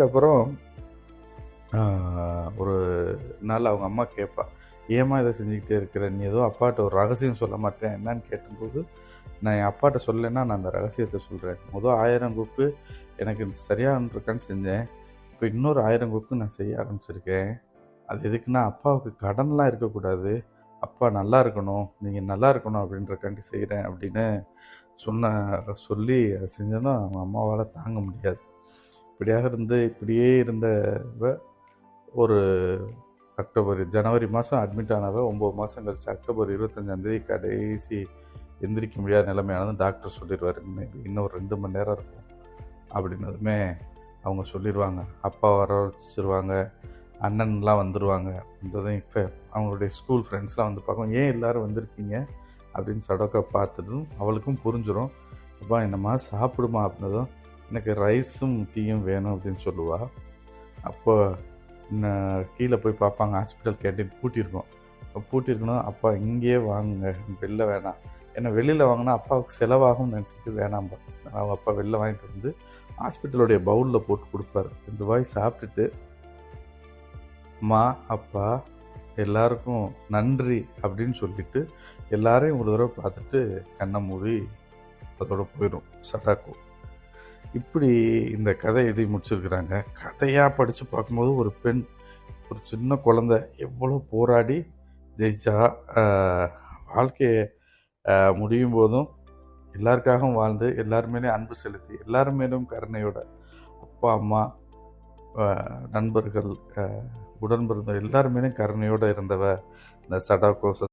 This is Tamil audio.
அதுக்கப்புறம் ஒரு நாள் அவங்க அம்மா கேட்பா ஏம்மா இதை செஞ்சுக்கிட்டே இருக்கிற? நீ ஏதோ அப்பாட்ட ஒரு ரகசியம் சொல்ல மாட்டேன். என்னன்னு கேட்டபோது நான் என் அப்பாட்ட சொல்லலைன்னா நான் அந்த ரகசியத்தை சொல்கிறேன் முதல் ஆயிரம் குக்கு எனக்கு சரியாக இருக்கான்னு செஞ்சேன். இப்போ இன்னொரு ஆயிரம் குக்கு நான் செய்ய ஆரம்பிச்சிருக்கேன். அது எதுக்குன்னா அப்பாவுக்கு கடன்லாம் இருக்கக்கூடாது. அப்பா நல்லா இருக்கணும். நீங்கள் நல்லா இருக்கணும் அப்படின்றக்காண்டி செய்கிறேன் அப்படின்னு சொன்ன சொல்லி அதை செஞ்சதும் அவங்க அம்மாவால் தாங்க முடியாது. இப்படியாக இருந்து இப்படியே இருந்தவ ஒரு அக்டோபர் ஜனவரி மாதம் அட்மிட் ஆனவ ஒம்பது மாதம் கழிச்சு அக்டோபர் இருபத்தஞ்சாந்தேதி கடைசி எந்திரிக்க முடியாத நிலைமையானது டாக்டர் சொல்லிடுவார். இன்னும் ஒரு ரெண்டு மணி நேரம் இருக்கும். அப்படின்னதுமே அவங்க சொல்லிடுவாங்க. அப்பா வர வச்சிருவாங்க. அண்ணன்லாம் வந்துடுவாங்க வந்ததும் இப்போ அவங்களுடைய ஸ்கூல் ஃப்ரெண்ட்ஸ்லாம் வந்து பார்க்கும் ஏன் எல்லோரும் வந்திருக்கீங்க? அப்படின்னு சடோக்கா பார்த்ததும் அவளுக்கும் புரிஞ்சிடும் அப்பா என்னம்மா சாப்பிடுமா? அப்படின்னதும் எனக்கு ரைஸும் டீயும் வேணும் அப்படின்னு சொல்லுவாள் அப்போ கீழே போய் பார்ப்பாங்க ஹாஸ்பிட்டல் கேன்டீன் பூட்டியிருக்கோம். அப்போ பூட்டியிருக்கணும் அப்பா இங்கேயே வாங்குங்க வெளில வேணாம். ஏன்னா வெளியில் வாங்கினா அப்பாவுக்கு செலவாகும்னு நினச்சிட்டு வேணாம்பா. அவங்க அப்பா வெளில வாங்கிட்டு வந்து ஹாஸ்பிட்டலுடைய பவுலில் போட்டு கொடுப்பாரு. ரெண்டு வாய் சாப்பிட்டுட்டு அம்மா அப்பா எல்லாருக்கும் நன்றி அப்படின்னு சொல்லிட்டு எல்லாரையும் ஒரு தடவை பார்த்துட்டு கண்ணை மூடி அதோட போயிடும் சடாக்கும் இப்படி இந்த கதை எழுதி முடிச்சிருக்கிறாங்க. கதையாக படித்து பார்க்கும்போது ஒரு பெண் ஒரு சின்ன குழந்த எவ்வளோ போராடி ஜெயிச்சா வாழ்க்கையை முடியும் போதும் எல்லாருக்காகவும் வாழ்ந்து எல்லார் அன்பு செலுத்தி எல்லாருமேலும் கருணையோட அப்பா அம்மா நண்பர்கள் உடன் பிறந்த எல்லார் கருணையோடு இருந்தவ இந்த சடாக்கோ